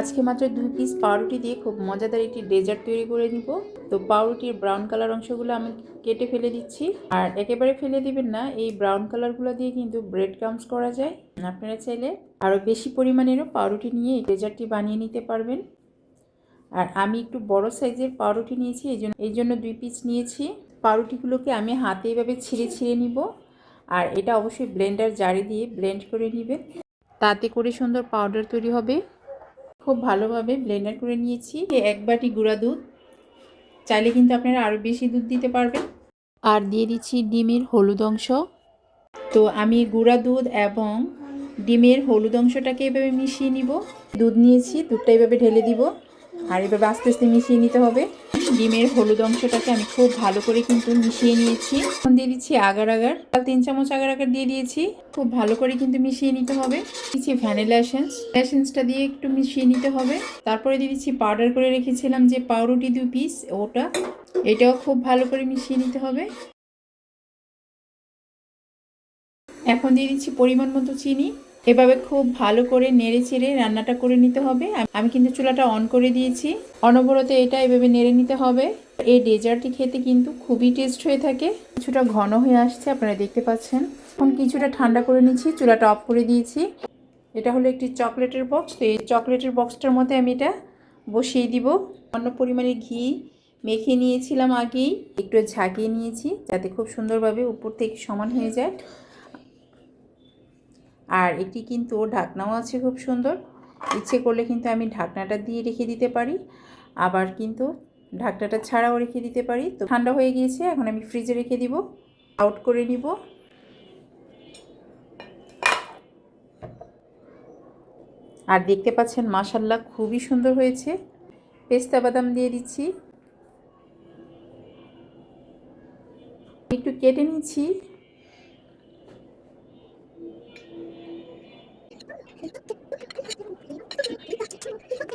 আজকে মাত্র দুই পিস পাউরুটি দিয়ে খুব মজাদার একটি ডেজার্ট তৈরি করে নিব। তো পাউরুটির ব্রাউন কালার অংশগুলো আমি কেটে ফেলে দিচ্ছি। আর একেবারে ফেলে দিবেন না, এই ব্রাউন কালারগুলো দিয়ে কিন্তু ব্রেড ক্রামস করা যায়। আপনারা চাইলে আরও বেশি পরিমাণেরও পাউরুটি নিয়ে এই ডেজার্টটি বানিয়ে নিতে পারবেন। আর আমি একটু বড় সাইজের পাউরুটি নিয়েছি, এই জন্য এই জন্য দুই পিস নিয়েছি। পাউরুটিগুলোকে আমি হাতে এভাবে ছিঁড়ে ছিঁড়ে নিব। আর এটা অবশ্যই ব্লেন্ডার জারি দিয়ে ব্লেন্ড করে নেবেন। তাতে করে সুন্দর পাউডার তৈরি হবে। খুব ভালোভাবে ব্লেন্ডার করে নিয়েছি। এক বাটি গুঁড়া দুধ। চাইলে কিন্তু আপনারা আরও বেশি দুধ দিতে পারবেন। আর দিয়ে দিচ্ছি ডিমের হলুদ অংশ। তো আমি গুঁড়া দুধ এবং ডিমের হলুদ অংশটাকে এভাবে মিশিয়ে নিব। দুধ নিয়েছি, দুধটা এভাবে ঢেলে দিব। আর এভাবে আস্তে আস্তে মিশিয়ে নিতে হবে। ডিমের হলুদ অংশটাকে আমি খুব ভালো করে কিন্তু মিশিয়ে নিয়েছি। এখন দিয়ে দিচ্ছি আগার আগার। তিন চামচ আগার আগার দিয়ে দিয়েছি। খুব ভালো করে কিন্তু মিশিয়ে নিতে হবে। দিচ্ছি ভ্যানিলা এসেন্স। এসেন্সটা দিয়ে একটু মিশিয়ে নিতে হবে। তারপরে দিয়ে দিচ্ছি পাউডার করে রেখেছিলাম যে পাউরুটি দু পিস, ওটা। এটাও খুব ভালো করে মিশিয়ে নিতে হবে। এখন দিয়ে দিচ্ছি পরিমাণ মতো চিনি। এভাবে খুব ভালো করে নেড়ে চেড়ে রান্নাটা করে নিতে হবে। আমি কিন্তু চুলাটা অন করে দিয়েছি। অনবরত এটা এভাবে নেড়ে নিতে হবে। এই ডেজার্টটি খেতে কিন্তু খুবই টেস্ট হয়ে থাকে। কিছুটা ঘন হয়ে আসছে, আপনারা দেখতে পাচ্ছেন। এখন কিছুটা ঠান্ডা করে নিচ্ছি, চুলাটা অফ করে দিয়েছি। এটা হলো একটি চকলেটের বক্স। তো এই চকলেটের বক্সটার মধ্যে আমি এটা বসিয়ে দিব। অন্য পরিমাণে ঘি মেখে নিয়েছিলাম আগেই। একটু ঝাঁকিয়ে নিয়েছি, যাতে খুব সুন্দরভাবে উপর থেকে সমান হয়ে যায়। আর একটি কিন্তু ঢাকনাও আছে খুব সুন্দর। ইচ্ছে করলে কিন্তু আমি ঢাকনাটা দিয়ে রেখে দিতে পারি। আবার কিন্তু ঢাকনাটা ছাড়াও রেখে দিতে পারি। তো ঠান্ডা হয়ে গিয়েছে, এখন আমি ফ্রিজে রেখে দিব। আউট করে নিব। আর দেখতে পাচ্ছেন মাসাল্লাহ খুবই সুন্দর হয়েছে। পেস্তা বাদাম দিয়ে দিচ্ছি। একটু কেটে নিচ্ছি।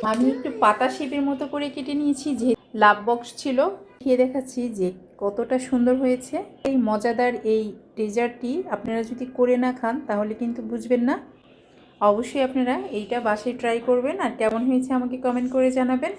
আমি একটু পাতা শেপের মতো করে কেটে নিয়েছি, যে লাভ বক্স ছিল। খেয়ে দেখাচ্ছি যে কতটা সুন্দর হয়েছে। এই মজাদার এই ডেজার্টটি আপনারা যদি করে না খান, তাহলে কিন্তু বুঝবেন না। অবশ্যই আপনারা এইটা বাসায় ট্রাই করবেন। আর কেমন হয়েছে আমাকে কমেন্ট করে জানাবেন।